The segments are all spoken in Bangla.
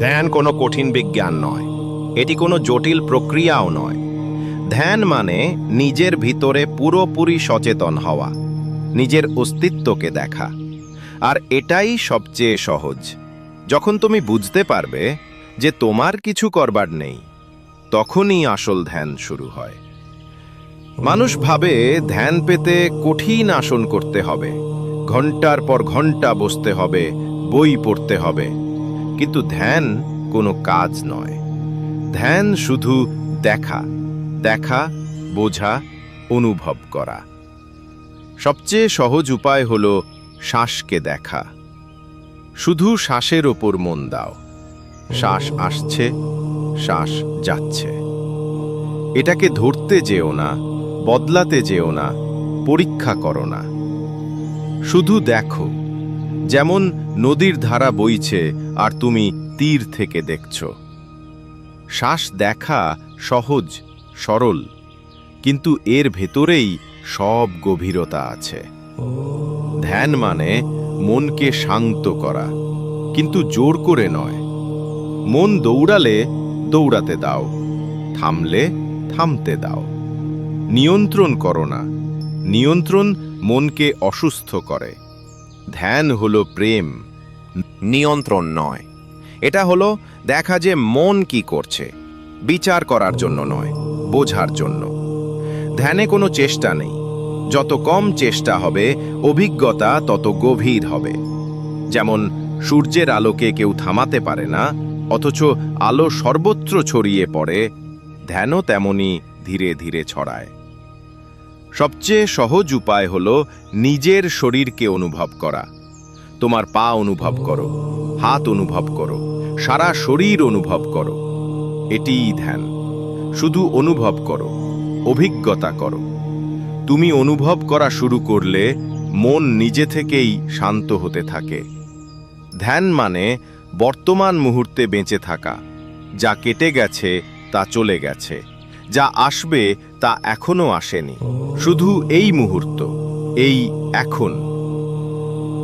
ধ্যান কোনো কঠিন বিজ্ঞান নয়, এটি কোনো জটিল প্রক্রিয়াও নয়। ধ্যান মানে নিজের ভিতরে পুরোপুরি সচেতন হওয়া, নিজের অস্তিত্বকে দেখা। আর এটাই সবচেয়ে সহজ। যখন তুমি বুঝতে পারবে যে তোমার কিছু করবার নেই, তখনই আসল ধ্যান শুরু হয়। মানুষ ভাবে ধ্যান পেতে কঠিন আসন করতে হবে, ঘণ্টার পর ঘণ্টা বসতে হবে, বই পড়তে হবে। কিন্তু ধ্যান কোনো কাজ নয়। ধ্যান শুধু দেখা দেখা, বোঝা, অনুভব করা। সবচেয়ে সহজ উপায় হল শ্বাসকে দেখা। শুধু শ্বাসের ওপর মন দাও। শ্বাস আসছে, শ্বাস যাচ্ছে। এটাকে ধরতে যেও না, বদলাতে যেও না, পরীক্ষা করো না। শুধু দেখো। যেমন নদীর ধারা বইছে আর তুমি তীর থেকে দেখছ। শ্বাস দেখা সহজ, সরল, কিন্তু এর ভেতরেই সব গভীরতা আছে। ধ্যান মানে মনকে শান্ত করা, কিন্তু জোর করে নয়। মন দৌড়ালে দৌড়াতে দাও, থামলে থামতে দাও। নিয়ন্ত্রণ করো না, নিয়ন্ত্রণ মনকে অসুস্থ করে। ধ্যান হলো প্রেম, নিয়ন্ত্রণ নয়। এটা হলো দেখা যে মন কি করছে, বিচার করার জন্য নয়, বোঝার জন্য। ধ্যানে কোনো চেষ্টা নেই। যত কম চেষ্টা হবে, অভিজ্ঞতা তত গভীর হবে। যেমন সূর্যের আলোকে কেউ থামাতে পারে না, অথচ আলো সর্বত্র ছড়িয়ে পড়ে, ধ্যানও তেমনি ধীরে ধীরে ছড়ায়। সবচেয়ে সহজ উপায় হল নিজের শরীরকে অনুভব করা। তোমার পা অনুভব করো, হাত অনুভব করো, সারা শরীর অনুভব করো। এটিই ধ্যান। শুধু অনুভব করো, অভিজ্ঞতা করো। তুমি অনুভব করা শুরু করলে মন নিজে থেকেই শান্ত হতে থাকে। ধ্যান মানে বর্তমান মুহূর্তে বেঁচে থাকা, যা কেটে গেছে তা চলে গেছে। যা আসবে তা এখনও আসেনি। শুধু এই মুহূর্ত, এই এখন।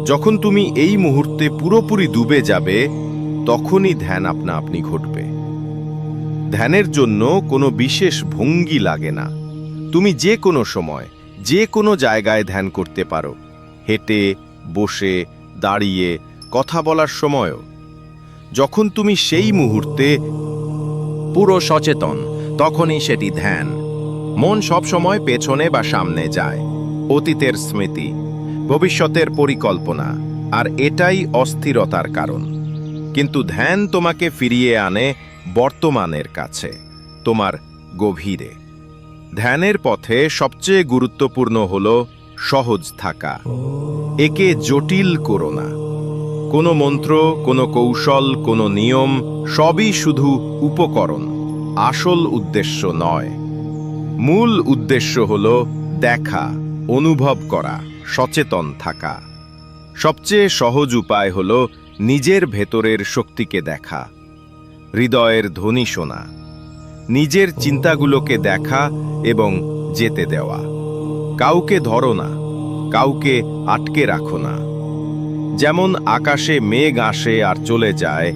যখন তুমি এই মুহূর্তে পুরোপুরি ডুবে যাবে, তখনই ধ্যান আপনা আপনি ঘটবে। ধ্যানের জন্য কোনো বিশেষ ভঙ্গি লাগে না। তুমি যে কোনো সময়, যে কোনো জায়গায় ধ্যান করতে পারো। হেঁটে, বসে, দাঁড়িয়ে, কথা বলার সময়ও। যখন তুমি সেই মুহূর্তে পুরো সচেতন তখনই সেটি ধ্যান। মন সবসময় পেছনে বা সামনে যায়। অতীতের স্মৃতি, ভবিষ্যতের পরিকল্পনা, আর এটাই অস্থিরতার কারণ। কিন্তু ধ্যান তোমাকে ফিরিয়ে আনে বর্তমানের কাছে, তোমার গভীরে। ধ্যানের পথে সবচেয়ে গুরুত্বপূর্ণ হল সহজ থাকা। একে জটিল করো না। কোনো মন্ত্র, কোনো কৌশল, কোনো নিয়ম, সবই শুধু উপকরণ। আসল উদ্দেশ্য নয়। মূল উদ্দেশ্য হল দেখা, অনুভব করা, সচেতন থাকা। সবচেয়ে সহজ উপায় হল নিজের ভেতরের শক্তিকে দেখা, হৃদয়ের ধ্বনি শোনা, নিজের চিন্তাগুলোকে দেখা এবং যেতে দেওয়া। কাউকে ধরো না, কাউকে আটকে রাখো না। যেমন আকাশে মেঘ আসে আর চলে যায়,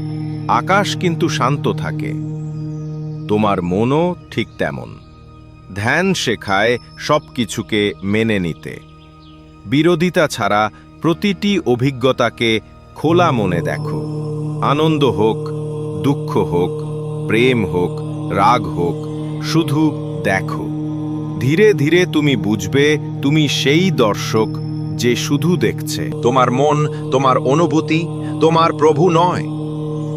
আকাশ কিন্তু শান্ত থাকে। তোমার মনও ঠিক তেমন। ধ্যান শেখায় সব কিছুকে মেনে নিতে। বিরোধিতা ছাড়া প্রতিটি অভিজ্ঞতাকে খোলা মনে দেখো। আনন্দ হোক, দুঃখ হোক, প্রেম হোক, রাগ হোক, শুধু দেখো। ধীরে ধীরে তুমি বুঝবে তুমি সেই দর্শক যে শুধু দেখছে। তোমার মন, তোমার অনুভূতি, তোমার প্রভু নয়।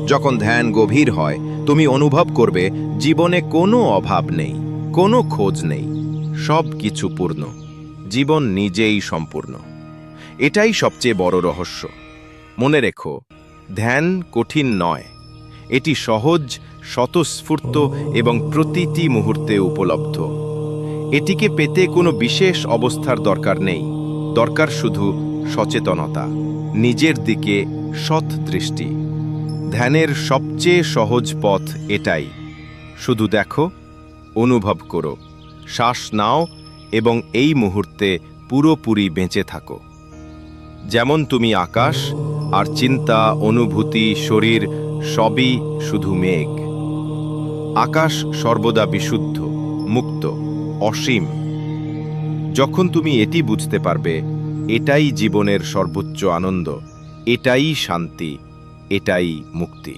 যখন ধ্যান গভীর হয় তুমি অনুভব করবে, জীবনে কোনো অভাব নেই, কোনো খোঁজ নেই, সব কিছু পূর্ণ, জীবন নিজেই সম্পূর্ণ। এটাই সবচেয়ে বড় রহস্য। মনে রেখো, ধ্যান কঠিন নয়, এটি সহজ, স্বতঃস্ফূর্ত এবং প্রতিটি মুহূর্তে উপলব্ধ। এটিকে পেতে কোনো বিশেষ অবস্থার দরকার নেই, দরকার শুধু সচেতনতা, নিজের দিকে সৎ দৃষ্টি। ধ্যানের সবচেয়ে সহজ পথ এটাই। শুধু দেখো, অনুভব করো, শ্বাস নাও এবং এই মুহূর্তে পুরোপুরি বেঁচে থাকো। যেমন তুমি আকাশ আর চিন্তা, অনুভূতি, শরীর সবই শুধু মেঘ। আকাশ সর্বদা বিশুদ্ধ, মুক্ত, অসীম। যখন তুমি এটি বুঝতে পারবে, এটাই জীবনের সর্বোচ্চ আনন্দ, এটাই শান্তি। এটাই মুক্তি।